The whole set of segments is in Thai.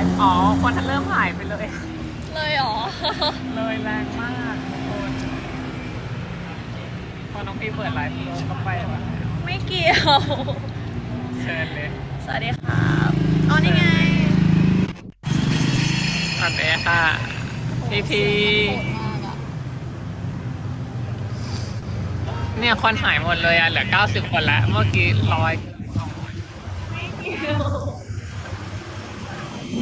ายอ๋อคนเริ่มหายไปเลย เลยเหรอ เลยแรงมากทุกคนพอน้องพี่เปิดไลฟ์ลงก็ไปแล้วอะไม่เกี่ยว เชิญเลยสวัสดีครับอ๋อนี่ไงสวัสดีค่ะพี่พีเนี่ยคนหายหมดเลยอะเหลือ 90 คนแล้วเมื่อกี้ร้อย ท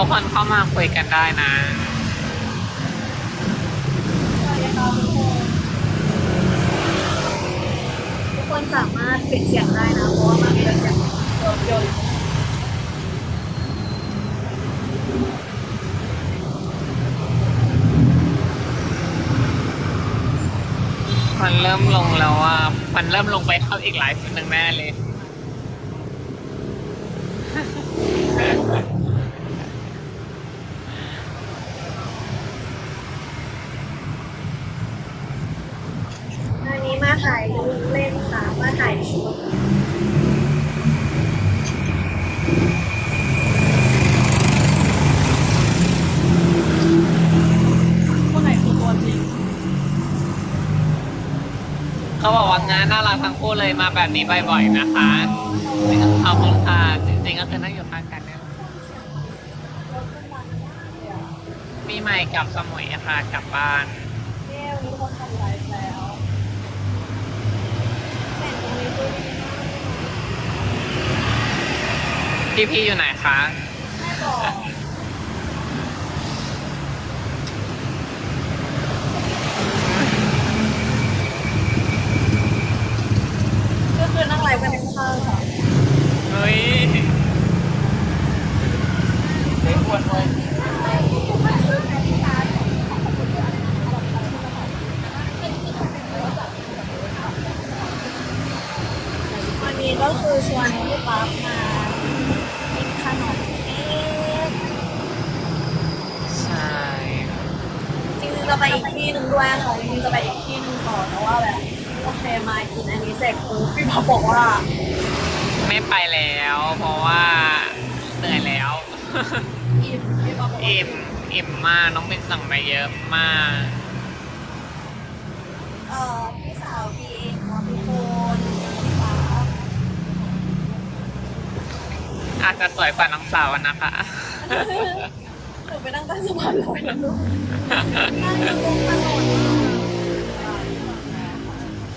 ุกคนเข้ามาคุยกันได้นะทุกคนสามารถปิดเสียงได้นะ เพราะว่ามันเป็นเสียงรถยนต์มันเริ่มลงแล้วว่า มันเริ่มลงไปเข้าอีกหลายฟ์หนึ่งแน่เลยอันนี้มาถ่ายรูปเล่นค่ะ มาถ่ายรูป คนไหนคือตัวจริง เขาบอกว่างานน่ารักทั้งคู่เลยมาแบบนี้บ่อยๆนะคะขอบคุณค่ะจริงๆก็คือนั่งอยู่ข้างกันเนี่ยปีใหม่กลับสมุยค่ะกลับบ้านพี่พี่อยู่ไหนคะ ไม่บอกก็คือนั่งไลฟ์กันข้างๆค่ะ เฮ้ยไม่ควรเลย วันนี้ก็คือ ชวนพี่ปั๊บมากินขนมเค้กใช่จริงๆจะไปอีกที่หนึ่งด้วยค่ะจริงๆจะไปอีกที่หนึ่งก่อนแต่ว่าแบบโอเคมากินอันนี้เสร็จปุ๊บพี่ปั๊บบอกว่า ไม่ไปแล้ว เพราะว่าเหนื่อยแล้ว อิ่มพี่ปั๊บบอกว่าอิ่มอิ่มมากน้องเป็นสั่งมาเยอะมาก เอ่อพี่สาวพี่เองเนาะทุกคนพี่ปั๊บ อา จจะสวยกว่าน้องสาวนะคะ หนูไปนั่งใต้สะพานลอยแล้วลูกนั่งอยู่ตรงถนน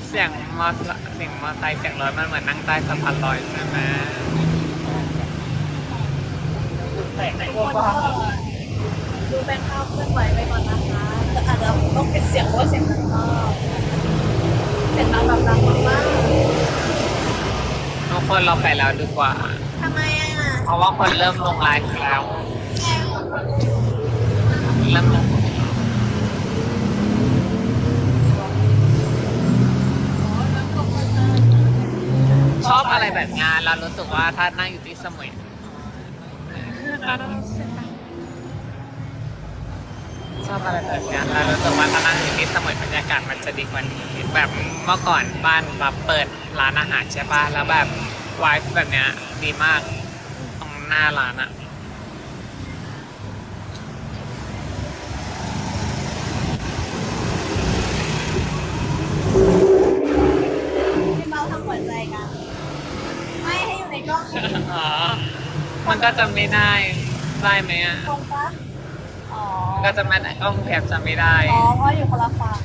เสียงมอเตอร์เสียงมอเตอร์ไซค์เสียงรถมันเหมือนนั่งใต้สะพานลอยใช่ไหมทุกคนก็ดูเป็นภาพเคลื่อนไหวไปก่อนนะคะแต่อาจจะต้องปิดเสียงเพราะว่าเสียงดังมากเสียงดังแบบดังมากทุกคนเราไปแล้วดีกว่าๆทำไมอะ เพราะว่าคนเริ่มลงไลฟ์แล้ว เริ่มลงชอบอะไรแบบงานเรารู้สึกว่าถ้านั่งอยู่ที่สมุยชอบอะไรแบบนี้เรารู้สึกว่าถ้านั่งอยู่ที่สมุยบรรยากาศมันจะดีกว่านี้แบบเมื่อก่อนบ้านแบบเปิดร้านอาหารใช่ป่ะแล้วแบบวายแบบเนี้ยดีมาก หน้าร้านอะพี่เมาทำหัวใจกัน ไม่ให้อยู่ในกล้องอ๋อ มันก็จะไม่ได้ได้ไหมอะตรงปะอ๋อก็จะไม่ได้กล้องแคปจะไม่ได้ อ๋อเพราะอยู่คนละฝั่ง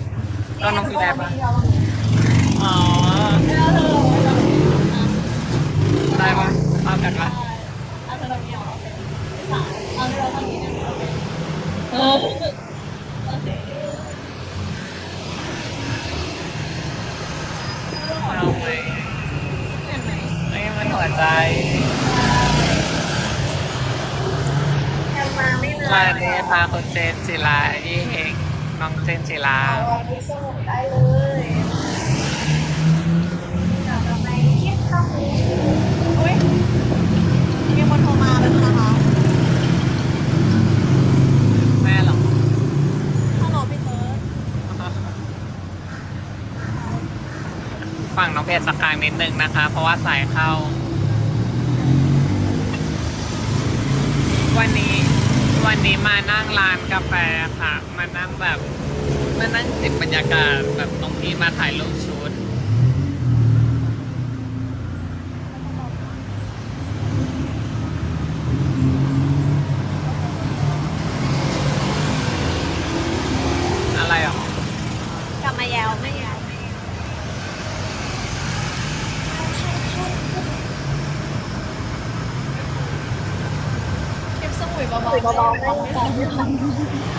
ก็น้องพี่ได้ปะอ๋อได้ปะเอากันปะ เอาเธอตรงนี้เหรอสามเอาเธอตรงนี้นะ เอาไหมไอ้มันหัวใจแค่มาไม่นานมาเนพาคุณเจนจิลายี่เฮงน้องเจนจิลาได้เลยกลับไปคิดข้าวหมูอุ้ยมีคนโทรมาแล้วนะคะ แม่เหรอ ฮัลโหลพี่เติร์ด ฝั่งน้องเพชรสักครั้งนิดนึงนะคะ เพราะว่าสายเข้า วันนี้วันนี้มานั่งร้านกาแฟค่ะ มานั่งแบบ มานั่งจิบบรรยากาศแบบตรงที่มาถ่ายรูปชุด อะไรอะ กลับมาแยวไม่แยวเก็บส